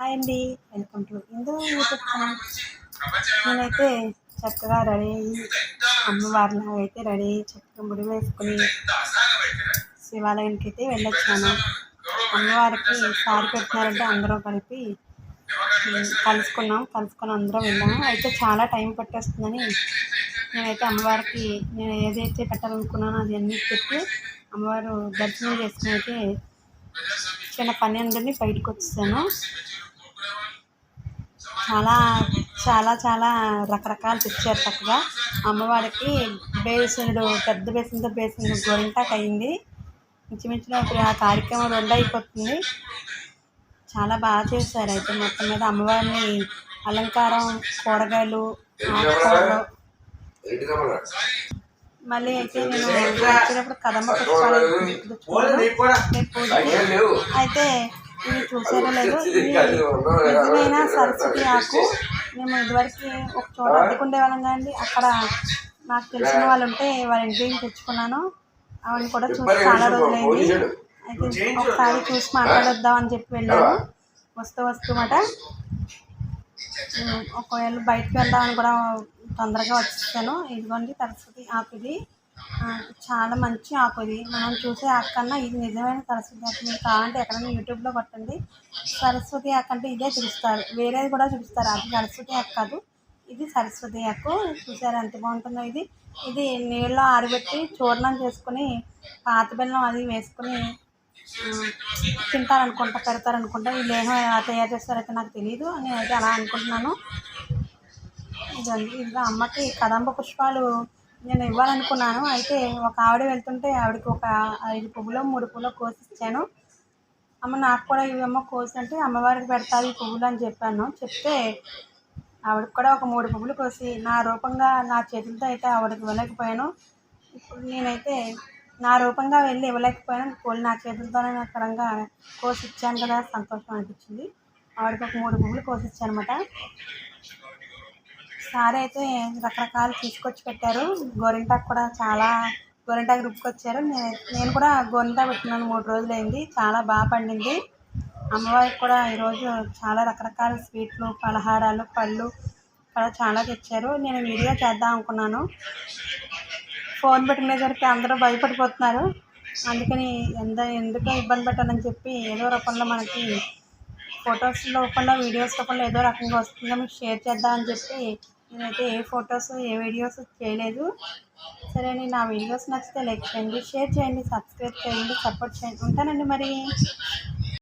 Hi అండి. Welcome to Hindu YouTube channel. నేనైతే చక్కగా రెడీ అయ్యి అమ్మవారిని అయితే రెడీ అయ్యి చక్కగా ముడి వేసుకుని శివాలయానికి అయితే వెళ్ళొచ్చాను. అమ్మవారికి సారి పెట్టినారంటే అందరం కలిపి కలుసుకున్నాం. కలుసుకొని అందరం వెళ్ళాము. అయితే చాలా టైం పట్టేస్తుందని నేనైతే అమ్మవారికి నేను ఏదైతే పెట్టాలనుకున్నానో అది అన్నీ పెట్టి అమ్మవారు దర్శనం చేసుకుని అయితే చిన్న పని అందరినీ బయటకు వచ్చేసాను. చాలా చాలా చాలా రకరకాలు తెచ్చారు చక్కగా. అమ్మవారికి బేసనుడు పెద్ద బేసన్తో బేసనుడు గోరింటాకు అయింది. ఇంచుమించులో ఇప్పుడు ఆ కార్యక్రమం రెండు అయిపోతుంది. చాలా బాగా చేశారు. అయితే మొత్తం మీద అమ్మవారిని అలంకారం కూరగాయలు ఆకుకూరలు. మళ్ళీ అయితే నేను వచ్చినప్పుడు కదమ్మ పుష్పాలు. అయితే ఇవి చూసారో లేదు ఇది నిజమైన సరస్వతి ఆకు మేము ఇదివరకు ఒక చోట అద్దెకుండే వాళ్ళం కదండి. అక్కడ నాకు తెలిసిన వాళ్ళు ఉంటే వాళ్ళ ఇంటి నుంచి తెచ్చుకున్నాను. అవన్నీ కూడా చూసి చాలా రోజులైంది. అయితే ఒకసారి చూసి మాట్లాడొద్దాం అని చెప్పి వెళ్ళాను. వస్తూ వస్తూ మాట. ఒకవేళ బయటకు వెళ్దామని కూడా తొందరగా వచ్చేసాను. ఇదిగోండి సరస్వతి ఆకు ఇది. చాలా మంచి ఆకు ఇది. మనం చూసే ఆకు కన్నా ఇది నిజమైన సరస్వతి ఆకు మీరు కావాలంటే ఎక్కడైనా యూట్యూబ్లో కొట్టండి. సరస్వతి ఆకు అంటే ఇదే చూపిస్తారు. వేరేది కూడా చూపిస్తారు. అది సరస్వతి ఆకు కాదు. ఇది సరస్వతి ఆకు చూసారా ఎంత బాగుంటుందో ఇది. ఇది నీళ్ళలో ఆరబెట్టి చూర్ణం చేసుకుని పాత బెల్లం అది వేసుకుని తింటారనుకుంటా పెడతారనుకుంటా ఈ లేహం ఎలా తయారు చేస్తారైతే నాకు తెలియదు నేనైతే అలా అనుకుంటున్నాను. ఇది ఇది అమ్మకి కదంబ పుష్పాలు నేను ఇవ్వాలనుకున్నాను. అయితే ఒక ఆవిడ వెళ్తుంటే ఆవిడకి ఒక ఐదు పువ్వులో మూడు పువ్వులో కోసి ఇచ్చాను. అమ్మ నాకు కూడా ఇవమ్మ కోసి అంటే అమ్మవారికి పెడతారు ఈ పువ్వులు అని చెప్పాను. చెప్తే ఆవిడకి కూడా ఒక మూడు పువ్వులు కోసి నా రూపంగా నా చేతులతో అయితే ఆవిడకి ఇవ్వలేకపోయాను. ఇప్పుడు నేనైతే నా రూపంగా వెళ్ళి ఇవ్వలేకపోయాను. పూలు నా చేతులతోనే నాకు పరంగా కోసి ఇచ్చాను కదా సంతోషం అనిపించింది. ఆవిడకి ఒక మూడు పువ్వులు కోసి ఇచ్చాను అనమాట సార్ అయితే రకరకాలు తీసుకొచ్చి పెట్టారు. గోరింటాకు కూడా చాలా గోరింటాకు రుబ్బుకొచ్చారు నేను నేను కూడా గోరింటా పెట్టినాను మూడు రోజులు అయింది చాలా బాగా పండింది. అమ్మవారికి కూడా ఈరోజు చాలా రకరకాల స్వీట్లు పలహారాలు పళ్ళు కూడా చాలా తెచ్చారు. నేను వీడియో చేద్దాం అనుకున్నాను. ఫోన్ పెట్టినసరికి అందరూ భయపడిపోతున్నారు. అందుకని ఎంత ఎందుకు ఇబ్బంది పెట్టాలని చెప్పి ఏదో రూపంలో మనకి ఫొటోస్ రూపంలో వీడియోస్ రూపంలో ఏదో రకంగా వస్తుందో మీకు షేర్ చేద్దామని చెప్పి నేనైతే ఏ ఫొటోస్ ఏ వీడియోస్ చేయలేదు. సరే అండి నా వీడియోస్ నచ్చితే లైక్ చేయండి షేర్ చేయండి సబ్స్క్రైబ్ చేయండి సపోర్ట్ చేయండి. ఉంటానండి మరి.